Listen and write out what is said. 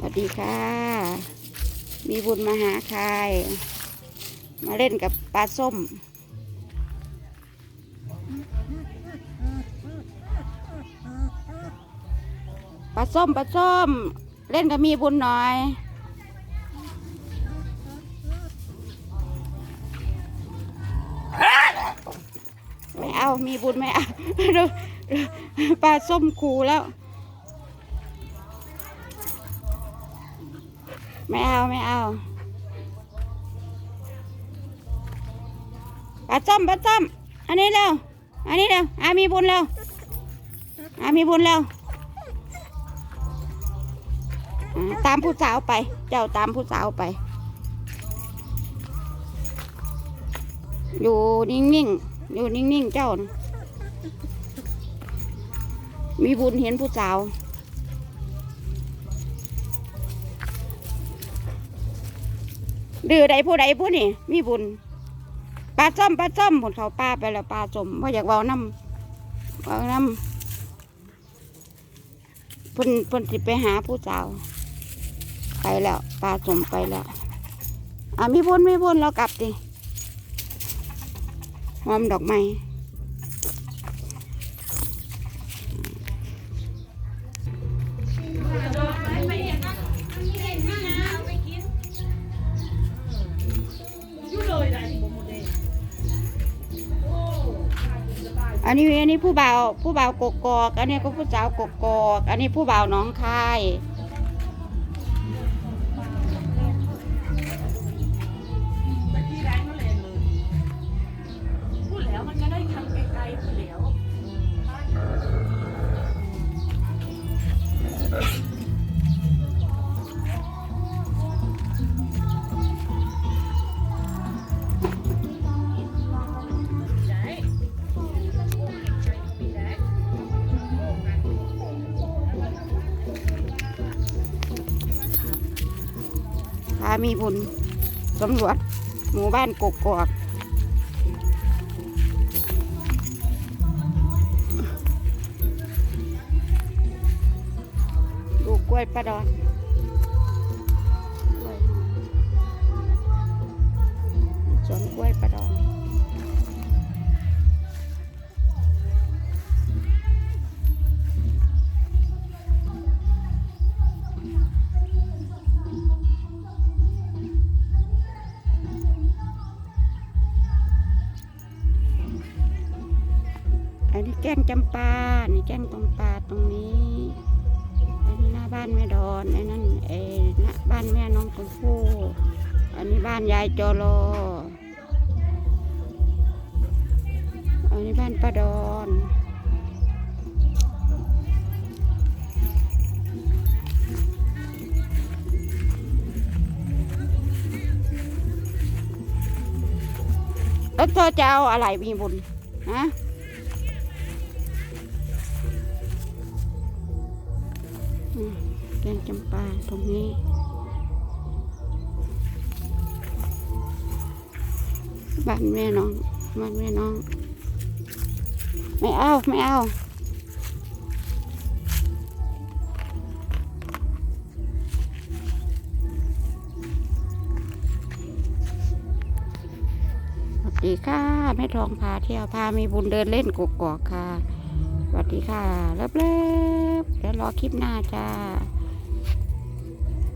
สวัสดีค่ะ มีบุญมาหาใครมาเล่นกับปลาส้ม ปลาส้มปลาส้ม เล่นกับมีบุญหน่อย ไม่เอา มีบุญไม่เอาปลาส้มคูแล้ว ไม่เอาไม่เอาปลาส้มปลาส้มอันนี้เร็วอันนี้เร็วอามีบุญเร็วอามีบุญเร็วตามผู้สาวไป เจ้าตามผู้สาวไป อยู่นิ่งๆ อยู่นิ่งๆ เจ้า มีบุญเห็นผู้สาว ดื้อใดผู้ใดผู้นี่ มีบุญปลาส้มปลาส้มผลเขาปลาไปแล้วปลาสมเพราะอยากเว้าน้ำเว้าน้ำพุ่นเพิ่นสิไปหาผู้สาว ไปแล้วปลาสมไปแล้วอะมีบุญมีบุญเรากลับดิหอมดอกไม้ อันนี้อันนี้ผู้บ่าวผู้บ่าวกกอก อันนี้ก็ผู้สาวกกอก อันนี้ผู้บ่าวน้องคายตะกี้แรงก็แรงเลยพูดแล้วมันก็ได้ทำไกลๆพูดแล้ว พามีบุญสำรวจหมู่บ้านกกอกดูกล้วยประดอน นนี้แก้งจำปา นี่แก้งตรงปลาตรงนี้อันนี้หน้าบ้านแม่ดอนอ้นั่นเอหน้าบ้านแม่น้องชมพู่อันนี้บ้านยายจอรออันนี้บ้านป้าดอนแล้วเธอจะเอาอะไรมีบุญฮะ แกงจำปาตรงนี้บ้านแม่น้องบ้านแม่น้อง ไม่เอา ไม่เอาสวัสดีค่ะแม่ทองพาเที่ยวพามีบุญเดินเล่นกกอกค่ะ วัสดีค่ะเลิฟเลิฟเดี๋ยวรอคลิปหน้าจ้า